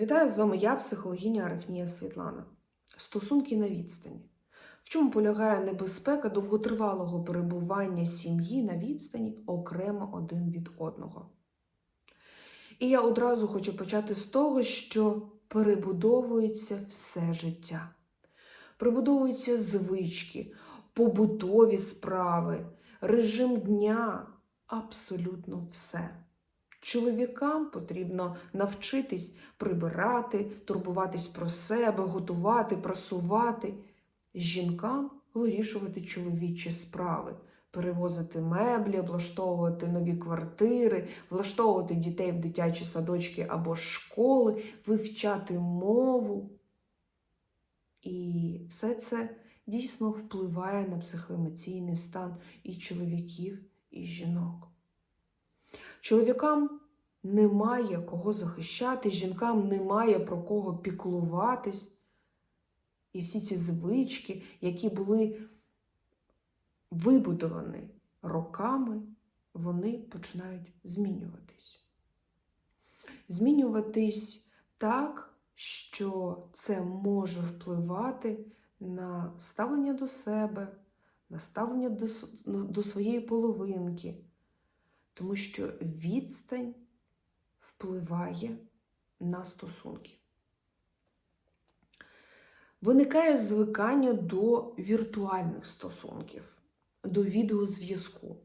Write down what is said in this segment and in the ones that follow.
Вітаю з вами я, психологиня Арафнія Світлана. Стосунки на відстані. В чому полягає небезпека довготривалого перебування сім'ї на відстані окремо один від одного? І я одразу хочу почати з того, що перебудовується все життя. Прибудовуються звички, побутові справи, режим дня, абсолютно все. Чоловікам потрібно навчитись прибирати, турбуватись про себе, готувати, просувати. Жінкам вирішувати чоловічі справи, перевозити меблі, облаштовувати нові квартири, влаштовувати дітей в дитячі садочки або школи, вивчати мову. І все це дійсно впливає на психоемоційний стан і чоловіків, і жінок. Чоловікам немає кого захищати, жінкам немає про кого піклуватись. І всі ці звички, які були вибудовані роками, вони починають змінюватись. Змінюватись так, що це може впливати на ставлення до себе, на ставлення до, до своєї половинки, тому що відстань впливає на стосунки. Виникає звикання до віртуальних стосунків, до відеозв'язку.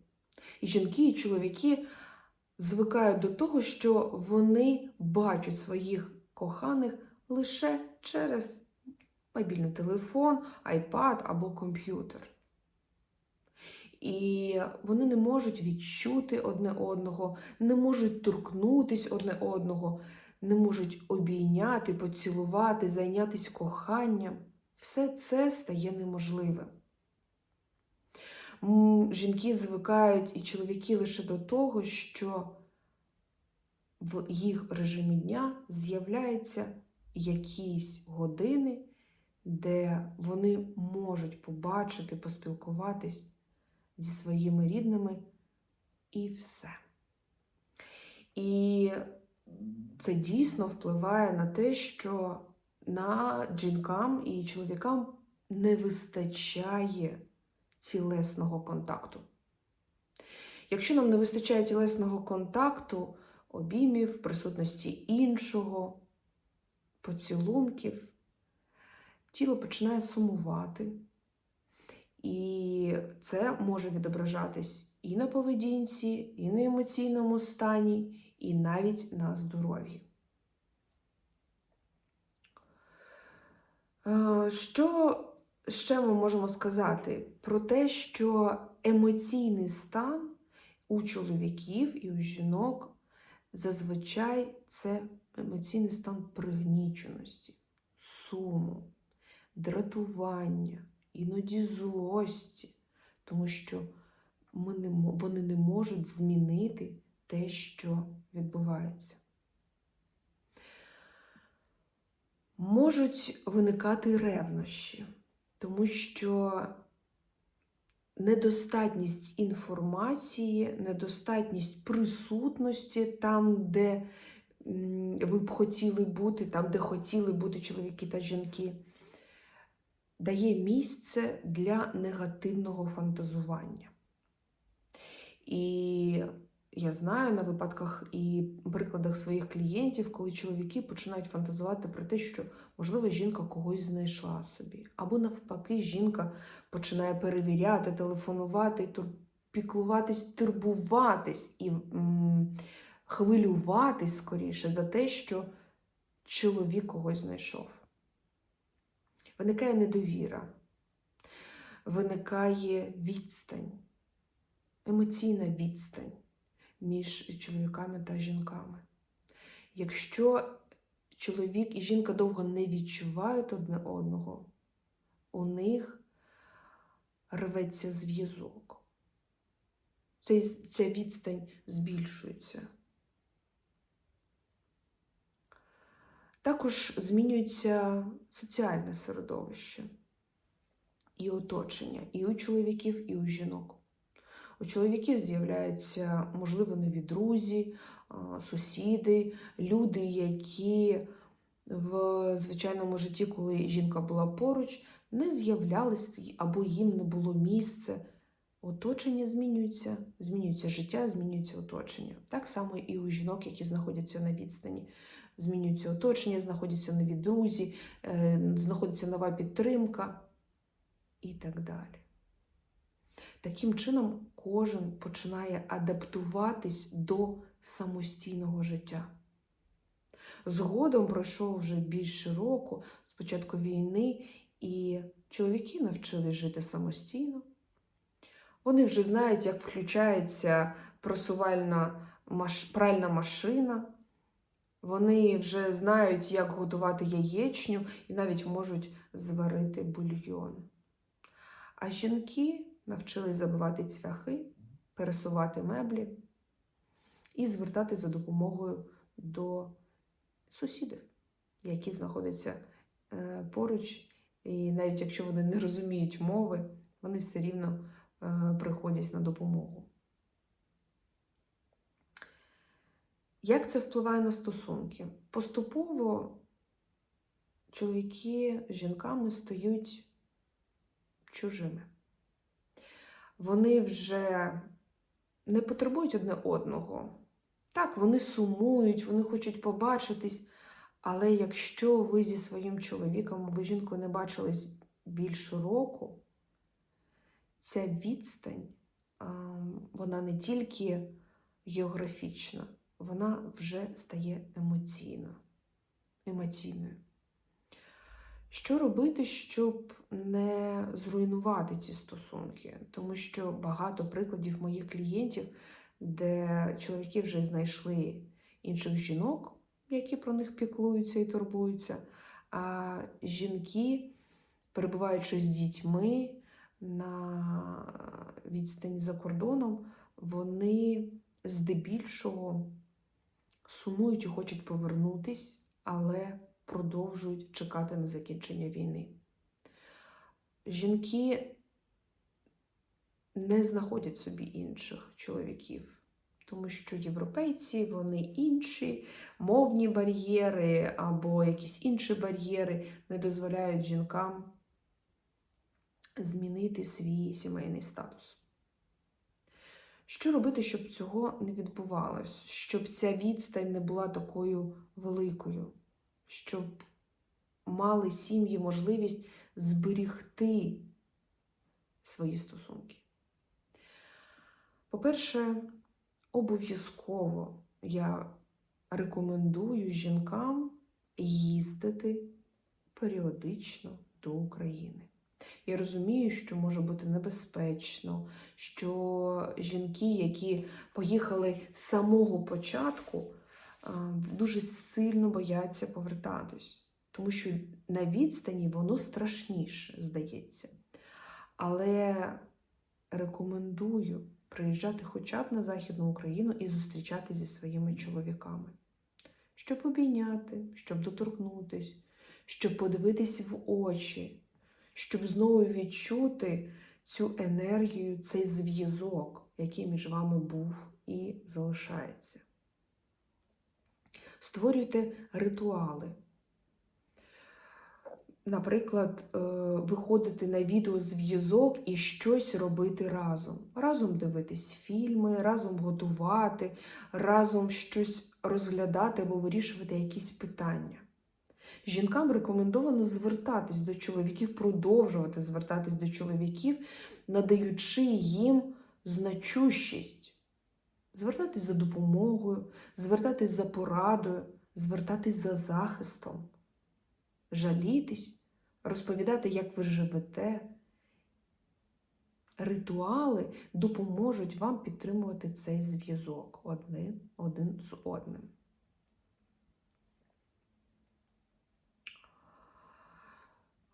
І жінки, і чоловіки звикають до того, що вони бачать своїх коханих лише через мобільний телефон, айпад або комп'ютер. І вони не можуть відчути одне одного, не можуть торкнутись одне одного, не можуть обійняти, поцілувати, зайнятися коханням. Все це стає неможливим. Жінки звикають і чоловіки лише до того, що в їх режимі дня з'являються якісь години, де вони можуть побачити, поспілкуватись зі своїми рідними і все. І це дійсно впливає на те, що на жінкам і чоловікам не вистачає тілесного контакту. Якщо нам не вистачає тілесного контакту, обіймів, присутності іншого, поцілунків, тіло починає сумувати. І це може відображатись і на поведінці, і на емоційному стані, і навіть на здоров'ї. Що ще ми можемо сказати? Про те, що емоційний стан у чоловіків і у жінок зазвичай це емоційний стан пригніченості, суму, дратування, іноді злості, тому що ми не, вони не можуть змінити те, що відбувається. Можуть виникати ревнощі, тому що недостатність інформації, недостатність присутності там, де ви б хотіли бути, там, де хотіли бути чоловіки та жінки, дає місце для негативного фантазування. І я знаю на випадках і прикладах своїх клієнтів, коли чоловіки починають фантазувати про те, що, можливо, жінка когось знайшла собі. Або навпаки, жінка починає перевіряти, телефонувати, піклуватись, турбуватись і м хвилюватись скоріше за те, що чоловік когось знайшов. Виникає недовіра, виникає відстань, емоційна відстань між чоловіками та жінками. Якщо чоловік і жінка довго не відчувають одне одного, у них рветься зв'язок. Ця відстань збільшується. Також змінюється соціальне середовище і оточення і у чоловіків, і у жінок. У чоловіків з'являються, можливо, нові друзі, сусіди, люди, які в звичайному житті, коли жінка була поруч, не з'являлись або їм не було місця. Оточення змінюється, змінюється життя, змінюється оточення. Так само і у жінок, які знаходяться на відстані. Змінюється оточення, знаходяться нові друзі, е, знаходиться нова підтримка і так далі. Таким чином, кожен починає адаптуватись до самостійного життя. Згодом пройшов вже більше року, спочатку війни, і чоловіки навчились жити самостійно. Вони вже знають, як включається просувальна пральна машина. Вони вже знають, як готувати яєчню і навіть можуть зварити бульйон. А жінки навчились забивати цвяхи, пересувати меблі і звертатись за допомогою до сусідів, які знаходяться е, поруч. І навіть якщо вони не розуміють мови, вони все рівно е, приходять на допомогу. Як це впливає на стосунки? Поступово чоловіки з жінками стають чужими. Вони вже не потребують одне одного. Так, вони сумують, вони хочуть побачитись, але якщо ви зі своїм чоловіком або жінкою не бачились більше року, ця відстань, вона не тільки географічна, вона вже стає емоційно, емоційною. Що робити, щоб не зруйнувати ці стосунки? Тому що багато прикладів моїх клієнтів, де чоловіки вже знайшли інших жінок, які про них піклуються і турбуються, а жінки, перебуваючи з дітьми на відстані за кордоном, вони здебільшого сумують і хочуть повернутись, але продовжують чекати на закінчення війни. Жінки не знаходять собі інших чоловіків, тому що європейці вони інші, мовні бар'єри або якісь інші бар'єри не дозволяють жінкам змінити свій сімейний статус. Що робити, щоб цього не відбувалось, щоб ця відстань не була такою великою, щоб мали сім'ї можливість зберігти свої стосунки? По-перше, обов'язково я рекомендую жінкам їздити періодично до України. Я розумію, що може бути небезпечно, що жінки, які поїхали з самого початку, дуже сильно бояться повертатись, тому що на відстані воно страшніше, здається. Але рекомендую приїжджати хоча б на Західну Україну і зустрічати зі своїми чоловіками, щоб обійняти, щоб доторкнутись, щоб подивитись в очі щоб знову відчути цю енергію, цей зв'язок, який між вами був і залишається. Створюйте ритуали. Наприклад, е, виходити на відеозв'язок і щось робити разом. Разом дивитись фільми, разом готувати, разом щось розглядати або вирішувати якісь питання. Жінкам рекомендовано звертатись до чоловіків, продовжувати звертатись до чоловіків, надаючи їм значущість. Звертатись за допомогою, звертатись за порадою, звертатись за захистом, жалітись, розповідати, як ви живете. Ритуали допоможуть вам підтримувати цей зв'язок один, один з одним.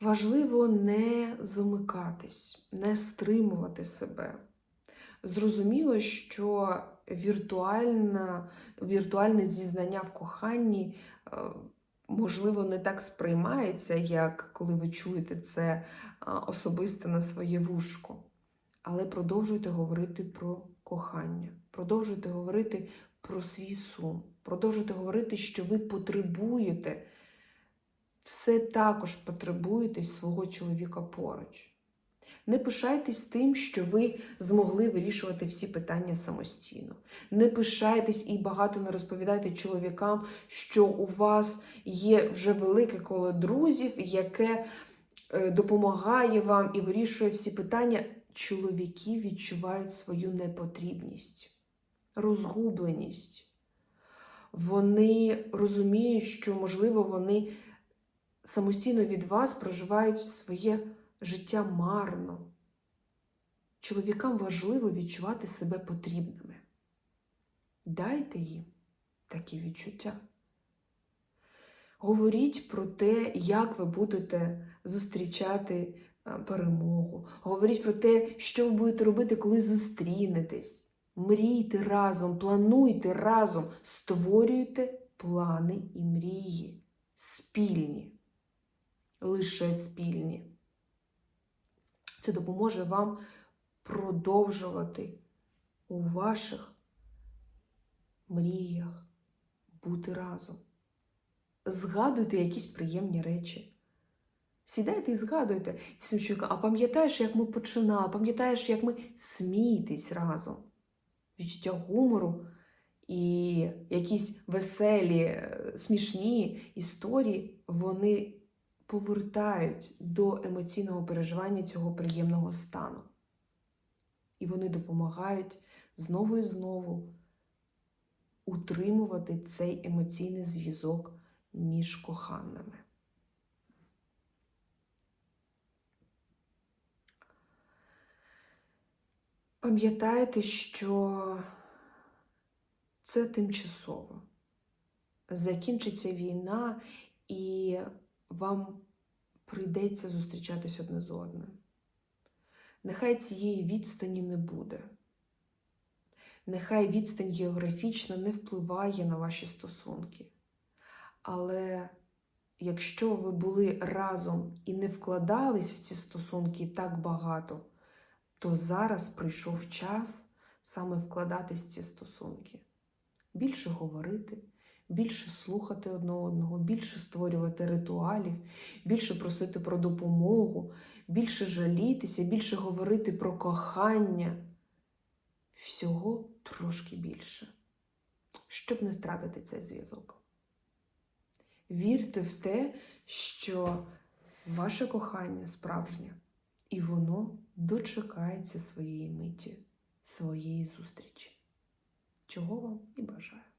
Важливо не замикатись, не стримувати себе. Зрозуміло, що віртуальна, віртуальне зізнання в коханні, е, можливо, не так сприймається, як коли ви чуєте це е, особисто на своє вушко. Але продовжуйте говорити про кохання, продовжуйте говорити про свій сум, продовжуйте говорити, що ви потребуєте все також потребуєте свого чоловіка поруч. Не пишайтесь тим, що ви змогли вирішувати всі питання самостійно. Не пишайтесь і багато не розповідайте чоловікам, що у вас є вже велике коло друзів, яке е, допомагає вам і вирішує всі питання. Чоловіки відчувають свою непотрібність, розгубленість. Вони розуміють, що, можливо, вони самостійно від вас проживають своє життя марно. Чоловікам важливо відчувати себе потрібними. Дайте їм такі відчуття. Говоріть про те, як ви будете зустрічати е, перемогу. Говоріть про те, що ви будете робити, коли зустрінетесь. Мрійте разом, плануйте разом, створюйте плани і мрії. Спільні, лише спільні. Це допоможе вам продовжувати у ваших мріях бути разом. Згадуйте якісь приємні речі. Сідайте і згадуйте цим чоловіком, а пам'ятаєш, як ми починали, пам'ятаєш, як ми смійтесь разом. Відчуття гумору і якісь веселі, е, смішні історії, вони повертають до емоційного переживання цього приємного стану. І вони допомагають знову і знову утримувати цей емоційний зв'язок між коханими. Пам'ятайте, що це тимчасово. Закінчиться війна, і вам прийдеться зустрічатись одне з одним. Нехай цієї відстані не буде. Нехай відстань географічна не впливає на ваші стосунки. Але якщо ви були разом і не вкладались в ці стосунки так багато, то зараз прийшов час саме вкладатись в ці стосунки. Більше говорити, більше слухати одне одного, більше створювати ритуалів, більше просити про допомогу, більше жалітися, більше говорити про кохання. Всього трошки більше, щоб не втратити цей зв'язок. Вірте в те, що ваше кохання справжнє, і воно дочекається своєї миті, своєї зустрічі. Чого вам і бажаю.